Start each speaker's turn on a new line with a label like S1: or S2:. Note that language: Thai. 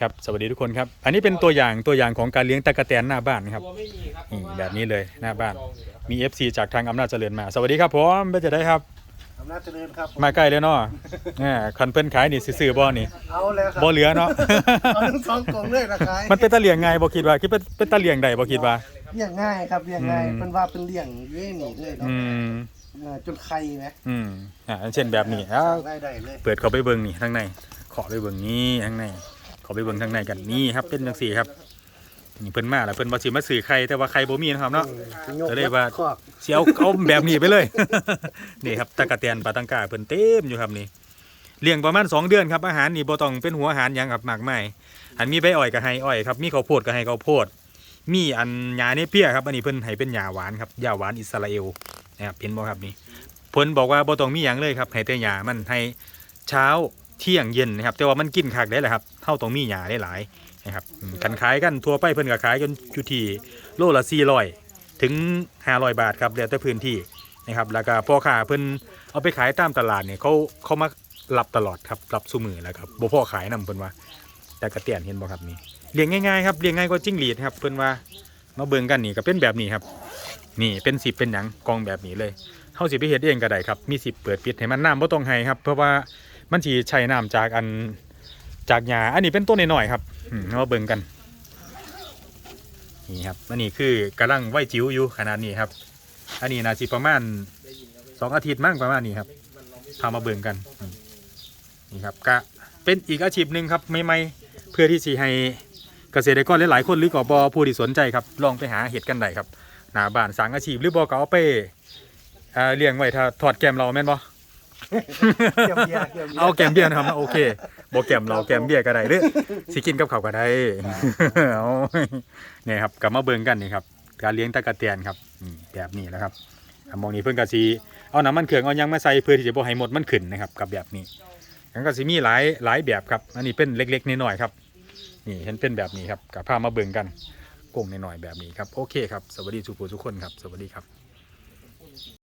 S1: ครับสวัสดีทุกคนครับ อันนี้เป็นตัวอย่างตัวอย่างของการเลี้ยงตะกะแตนหน้าบ้านนะครับ
S2: ตัวไม่มีครับ
S1: นี่
S2: เพราะว่า
S1: แบบนี้เลยหน้าบ้าน
S2: จองอยู่แล้ว
S1: มี FC จากทางอำนาจเจริญมา สวัสดีครับผมเป็นจะได้ครับ
S3: อำนาจเจริญครับ
S1: มาใกล้เลยเนาะแหมคันเพิ่นขายนี่สิซื้อบ่นี่
S3: เอาแล้วครับ
S1: บ่เหลือเนาะ
S3: เอาทั้งสองกล่องเลยนะคาย
S1: มันเป็นตะเลียงไงบ่คิดว่าคิดเป็นเป็นตะเลียงใดบ่คิดว่า
S3: เลี้ยงง่ายครับเลี้ยงง่าย
S1: อืม
S3: เป็นว่าเป็นเลี้ยงอยุ่ยนี่เลยเนาะ
S1: อืม
S3: อ่าจนไข่ไหม
S1: อืมอ่าเช่นแบบนี้อ้าว
S3: ได้ได้เลย
S1: เปิดเข้าไปเบิ่งนี่ข้างในขอไปเบิ่งนี่ข้างใน ขอไปเบิ่งข้างในกันนี่ครับเป็นจังซี่ครับนี่เพิ่นมาแล้วเพิ่นบ่สิมาซื้อไข่แต่ว่าไข่บ่มีนะครับเนาะ จะได้ว่า
S3: คอก
S1: สิเอาเอาแบบนี้ไปเลย นี่ครับตะกะแตนปลาตังกาเพิ่นเต็มอยู่ครับนี่เลี้ยงประมาณ2เดือนครับอาหารนี่บ่ต้องเป็นหัวอาหารหยังครับมากมายอันมีใบอ้อยก็ให้อ้อยครับมีข้าวโพดก็ให้ข้าวโพด มีอันหญ้าเนเปียครับอันนี้เพิ่นให้เป็นหญ้าหวานครับหญ้าหวานอิสราเอลนะครับเห็นบ่ครับนี่เพิ่นบอกว่าบ่ต้องมีหยังเลยครับให้แต่หญ้ามันให้เช้า เที่ยงเย็นนะครับ แต่ว่ามันกินคักได้แหละครับเฮาต้องมีหญ้าหลายๆนะครับอืมกันขายกันทั่วไปเพิ่นก็ขายกันอยู่ที่โลละ400ถึง500บาทครับแล้วแต่พื้นที่นะครับแล้วก็พ่อค้าเพิ่นเอาไปขายตามตลาดเนี่ยเขาเขามารับตลอดครับรับซุมือแล้วครับบ่พ่อขายนํเพิ่นว่า แต่กระเตียนเห็นบ่ครับนี่เลี้ยงง่ายๆครับเลี้ยงง่ายกว่าจิ้งหรีดครับเพิ่นว่ามาเบิ่งกันนี่ก็เป็นแบบนี้ครับ นี่เป็นสิบเป็นหยังกองแบบนี้เลยเฮาสิไปเฮ็ดเองก็ได้ครับมีสิบเปิดปิดให้มันน้ำบ่ต้องให้ครับเพราะว่า มันสิใช้น้ำจากอันจากหญ้าอันนี้เป็นต้นน้อยๆครับมามาเบิ่งกันนี่ครับอันนี้คือกำลังไหวจิ๋วอยู่ขนาดนี้ครับ อันนี้นาสิประมาณสองอาทิตย์มั่งประมาณนี้ครับพามาเบิ่งกันนี่ครับก็เป็นอีกอาชีพหนึ่งครับใหม่เพื่อที่สิให้เกษตรกรหลายๆคนหรือกบอผู้ที่สนใจครับ ลองไปหาเห็ดกันได้ครับหน้าบ้านสางอาชีพหรือบอก็เอาไปอ่าเลี้ยงไว้ถ้าถอดแกมเราแม่นบ่
S3: เกี่ยวเบียร์เกี่ยวเบียร์
S1: เอาแกมเบียร์นะครับโอเคบอกแกมเราแกมเบียร์ก็ได้หรือสิกินกับเขาวก็ได้เอาเนี่ยครับกลับมาเบิ่งกันนี่ครับ การเลี้ยงตะกะเตียนครับอืมแบบนี้แหละครับอะมองนี้เพิ่นก็สิเอาน้ำมันเครื่องเอาหยังมาใส่เพื่อที่จะบ่ให้หมดมันขึ้นนะครับ กับแบบนี้มันก็สิมีหลายหลายแบบครับ อันนี้เป็นเล็กๆน้อยๆครับ นี่เห็นเป็นแบบนี้ครับกับพามาเบิ่งกันกงน้อยๆแบบนี้ครับ โอเคครับ สวัสดีทุกผู้ทุกคนครับ สวัสดีครับ